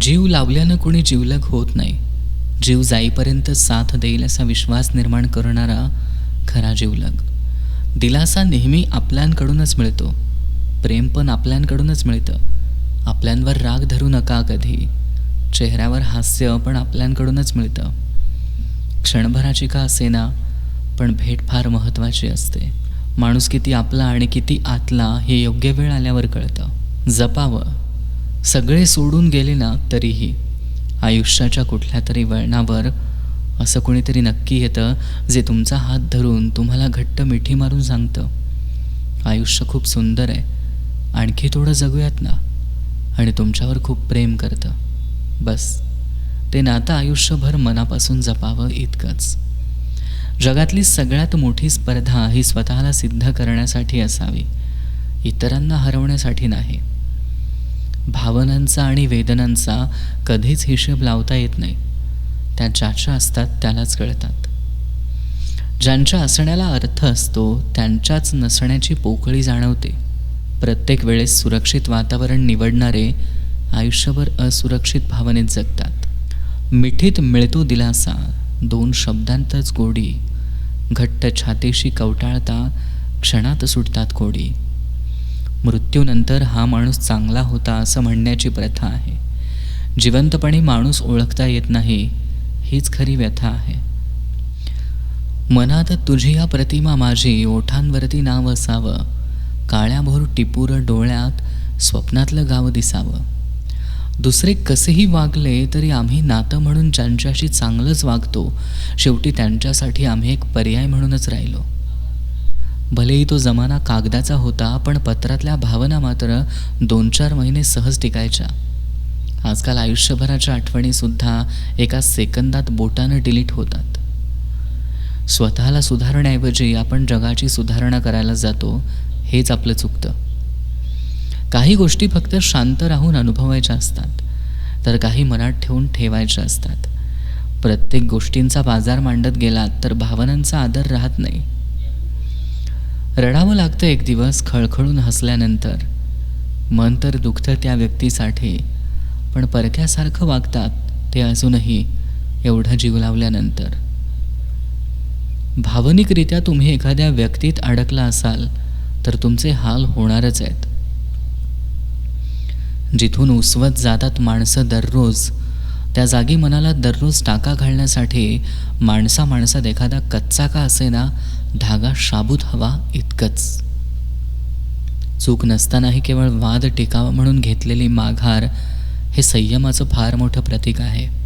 जीव लावल्यानं कोणी जीवलग होत नाही. जीव जाईपर्यंत साथ देईल असा विश्वास निर्माण करणारा खरा जीवलग. दिलासा नेहमी आपल्यांकडूनच मिळतो. प्रेम पण आपल्यांकडूनच मिळतं. आपल्यांवर राग धरू नका कधी. चेहऱ्यावर हास्य पण आपल्यांकडूनच मिळतं. क्षणभराची का असेना पण भेट फार महत्त्वाची असते. माणूस किती आपला आणि किती आतला हे योग्य वेळ आल्यावर कळतं. जपावं. सगळे सोडून गेले ना तरीही आयुष्याच्या कुठल्या तरी वळणावर असं कोणीतरी नक्की येतं जे तुमचा हात धरून तुम्हाला घट्ट मिठी मारून सांगतं. आयुष्य खूप सुंदर आहे. आणखी थोडं जगूयात ना. आणि तुमच्यावर खूप प्रेम करतं. बस. ते नातं आयुष्यभर मनापासून जपावं इतकंच. जगातली सगळ्यात मोठी स्पर्धा ही स्वतःला सिद्ध करण्यासाठी असावी. इतरांना हरवण्यासाठी नाही. भावनांचा आणि वेदनांचा कधीच हिशेब लावता येत नाही. त्या ज्याच्या असतात त्यालाच कळतात. ज्यांच्या असण्याला अर्थ असतो त्यांच्याच नसण्याची पोकळी जाणवते. प्रत्येक वेळेस सुरक्षित वातावरण निवडणारे आयुष्यभर असुरक्षित भावनेत जगतात. मिठीत मिळतो दिलासा दोन शब्दांतच गोडी. घट्ट छातीशी कवटाळता क्षणात सुटतात कोडी. मृत्यूनंतर हा माणूस चांगला होता असं म्हणण्याची प्रथा आहे. जिवंतपणे माणूस ओळखता येत नाही हीच खरी व्यथा आहे. मनात तुझी या प्रतिमा माझी ओठांवरती नाव असावं. काळ्याभोर टिपूर डोळ्यात स्वप्नातलं गाव दिसावं. दुसरे कसेही वागले तरी आम्ही नातं म्हणून ज्यांच्याशी चांगलंच वागतो शेवटी त्यांच्यासाठी आम्ही एक पर्याय म्हणूनच राहिलो. भलेही तो जमाना कागदाचा होता पण पत्रातल्या भावना मात्र दोन चार महिने सहज टिकायच्या. आजकाल आयुष्यभराच्या आठवणीसुद्धा एका सेकंदात बोटानं डिलीट होतात. स्वतःला सुधारण्याऐवजी आपण जगाची सुधारणा करायला जातो हेच आपलं चुकतं. काही गोष्टी फक्त शांत राहून अनुभवायच्या असतात तर काही मनात ठेवून ठेवायच्या असतात. प्रत्येक गोष्टींचा बाजार मांडत गेलात तर भावनांचा आदर राहत नाही. रडावं लागतं एक दिवस खळखळून हसल्यानंतर. मन तर दुखतं त्या व्यक्तीसाठी पण परक्यासारखं वागतात ते अजूनही एवढं जीव लावल्यानंतर. भावनिकरित्या तुम्ही एखाद्या व्यक्तीत अडकला असाल तर तुमचे हाल होणारच आहेत. जिथून उसवत जातात माणसं दररोज त्या जागी मनाला दररोज टाका घालण्यासाठी माणसा माणसात एखादा कच्चा का असेना धागा शाबूत हवा इतकंच. चूक नसतानाही केवळ वाद टिकावा म्हणून घेतलेली माघार हे संयमाचं फार मोठं प्रतीक आहे.